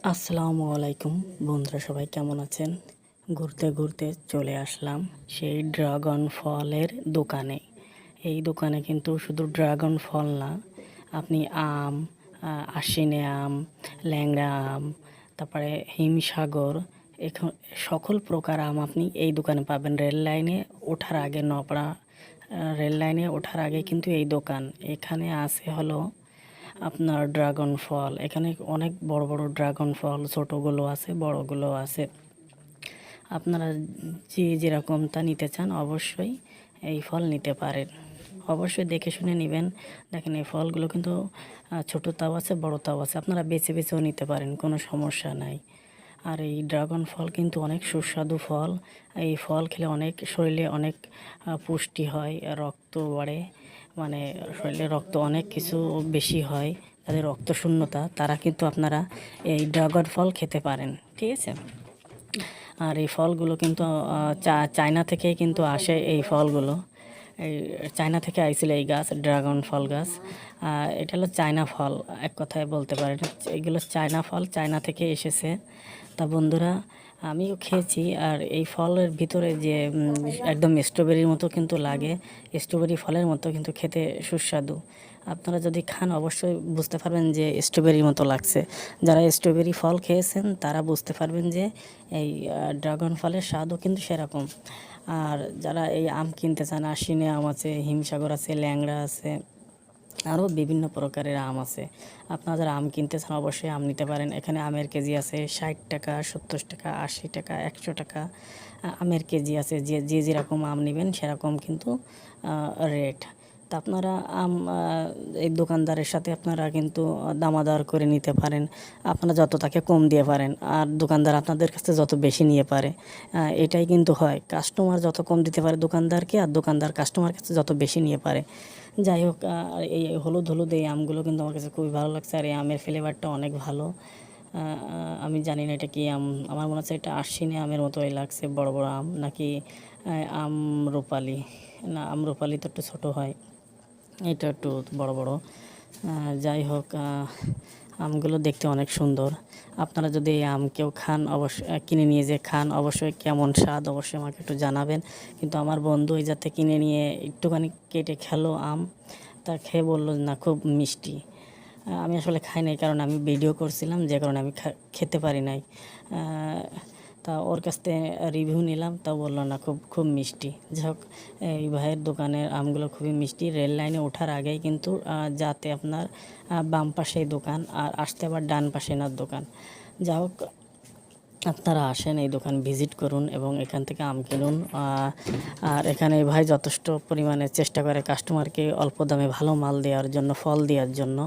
আসসালামু আলাইকুম বন্ধুরা সবাই কেমন আছেন? ঘুরতে ঘুরতে চলে আসলাম সেই ড্রাগন ফলের দোকানে। এই দোকানে কিন্তু শুধু ড্রাগন ফল না আপনি আম আহ, আশ্বিনে আম ল্যাংড়া আম তারপরে হিমসাগর এখন সকল প্রকার আম আপনি এই দোকানে পাবেন। রেল লাইনে ওঠার আগে নপড়া রেল লাইনে ওঠার আগে কিন্তু এই দোকান। এখানে আছে হলো আপনার ড্রাগন ফল এখানে অনেক বড় বড় ড্রাগন ফল ছোটোগুলো আছে, বড়গুলো আছে। আপনারা যে যেরকমটা নিতে চান অবশ্যই এই ফল নিতে পারেন। অবশ্যই দেখে শুনে নেবেন। দেখেন, এই ফলগুলো কিন্তু ছোটো তাও আছে, বড় তাও আছে। আপনারা বেছে বেছেও নিতে পারেন, কোনো সমস্যা নাই। আর এই ড্রাগন ফল কিন্তু অনেক সুস্বাদু ফল। এই ফল খেলে অনেক শরীরে অনেক পুষ্টি হয়, রক্ত বাড়ে মানে শরীরে রক্ত অনেক কিছু বেশি হয়, তাদের রক্ত শূন্যতা, তারা কিন্তু আপনারা এই ড্রাগন ফল খেতে পারেন, ঠিক আছে? আর এই ফলগুলো কিন্তু চায়না থেকে কিন্তু আসে এই ফলগুলো। এই চায়না থেকে আইছিল এই গাছ, ড্রাগন ফল গাছ। এটা হলো চায়না ফল, এক কথায় বলতে পারেন। এগুলো চায়না ফল, চায়না থেকে এসেছে। তা বন্ধুরা, আমিও খেয়েছি, আর এই ফলের ভিতরে যে একদম স্ট্রবেরির মতো কিন্তু লাগে স্ট্রবেরি ফলের মতো কিন্তু খেতে সুস্বাদু। আপনারা যদি খান, অবশ্যই বুঝতে পারবেন যে স্ট্রবেরির মতো লাগছে। যারা স্ট্রবেরি ফল খেয়েছেন, তারা বুঝতে পারবেন যে এই ড্রাগন ফলের স্বাদও কিন্তু সেরকম। আর যারা এই আম কিনতে চান আশিনে আম আছে, হিমসাগর আছে, ল্যাংড়া আছে, আরও বিভিন্ন প্রকারের আম আছে। আপনারা যারা আম কিনতে চান, অবশ্যই আম নিতে পারেন। এখানে আমের কেজি আছে ষাট টাকা, সত্তর টাকা, আশি টাকা, একশো টাকা। আমের কেজি আছে। যে যে যেরকম আম নেবেন, সেরকম কিন্তু রেট। তা আপনারা, আম এই দোকানদারের সাথে আপনারা কিন্তু দামাদার করে নিতে পারেন। আপনারা যত তাকে কম দিয়ে পারেন, আর দোকানদার আপনাদের কাছে যত বেশি নিয়ে পারে এটাই কিন্তু হয়। কাস্টমার যত কম দিতে পারে দোকানদারকে, আর দোকানদার কাস্টমার কাছে যত বেশি নিয়ে পারে। যাই হোক এই হলুদ হলুদ এই আমগুলো কিন্তু আমার কাছে খুবই ভালো লাগছে, আর এই আমের ফ্লেভারটা অনেক ভালো। আমি জানি না এটা কি আম, আমার মনে হচ্ছে এটা আশ্বিনে আমের মতোই লাগছে, বড় বড় আম, নাকি আম রূপালি। না, আম রূপালি তো একটু ছোটো হয়। এটা একটু বড় বড়। যাই হোক আমগুলো দেখতে অনেক সুন্দর। আপনারা যদি এই আম কেউ খান অবশ্যই কিনে নিয়ে যে খান, অবশ্যই কেমন স্বাদ অবশ্যই আমাকে একটু জানাবেন। কিন্তু আমার বন্ধু এই যাতে কিনে নিয়ে একটুখানি কেটে খেলো আম, তা খেয়ে বলল না, খুব মিষ্টি। আমি আসলে খাই নাই, কারণ আমি ভিডিও করছিলাম, যে কারণে আমি খেতে পারি নাই। তা ওর কাছ থেকে রিভিউ নিলাম, তা বলল না, খুব খুব মিষ্টি। যাই হোক এই ভাইয়ের দোকানের আমগুলো খুবই মিষ্টি। রেল লাইনে ওঠার আগেই কিন্তু যাতে আপনার বাম পাশে দোকান আর আসতে আবার ডান পাশে এনার দোকান। যা হোক আপনারা আসেন এই দোকান ভিজিট করুন এবং এখান থেকে আম কিনুন। আর এখানে ভাই যথেষ্ট পরিমাণে চেষ্টা করে কাস্টমারকে অল্প দামে ভালো মাল দেওয়ার জন্য, ফল দেওয়ার জন্য।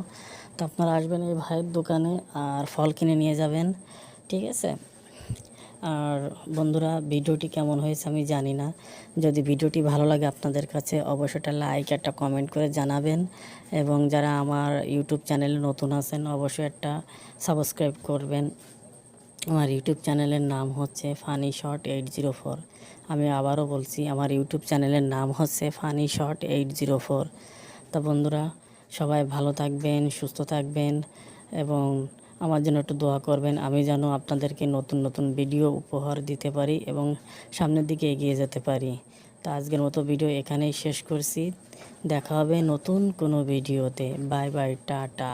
তো আপনারা আসবেন এই ভাইয়ের দোকানে আর ফল কিনে নিয়ে যাবেন, ঠিক আছে? আর বন্ধুরা, ভিডিওটি কেমন হয়েছে আমি জানি না। যদি ভিডিওটি ভালো লাগে আপনাদের কাছে, অবশ্যই একটা লাইক একটা কমেন্ট করে জানাবেন। এবং যারা আমার ইউটিউব চ্যানেলে নতুন আছেন, অবশ্যই একটা সাবস্ক্রাইব করবেন। আমার ইউটিউব চ্যানেলের নাম হচ্ছে funny short eight zero four আমি আবারও বলছি, আমার ইউটিউব চ্যানেলের নাম হচ্ছে funny short eight zero four তা বন্ধুরা, সবাই ভালো থাকবেন, সুস্থ থাকবেন। এবং আমার জন্য একটু দোয়া করবেন, আমি যেন আপনাদেরকে নতুন নতুন ভিডিও উপহার দিতে পারি এবং সামনের দিকে এগিয়ে যেতে পারি। তা আজকের মতো ভিডিও এখানেই শেষ করছি। দেখা হবে নতুন কোনো ভিডিওতে। Bye bye, tata.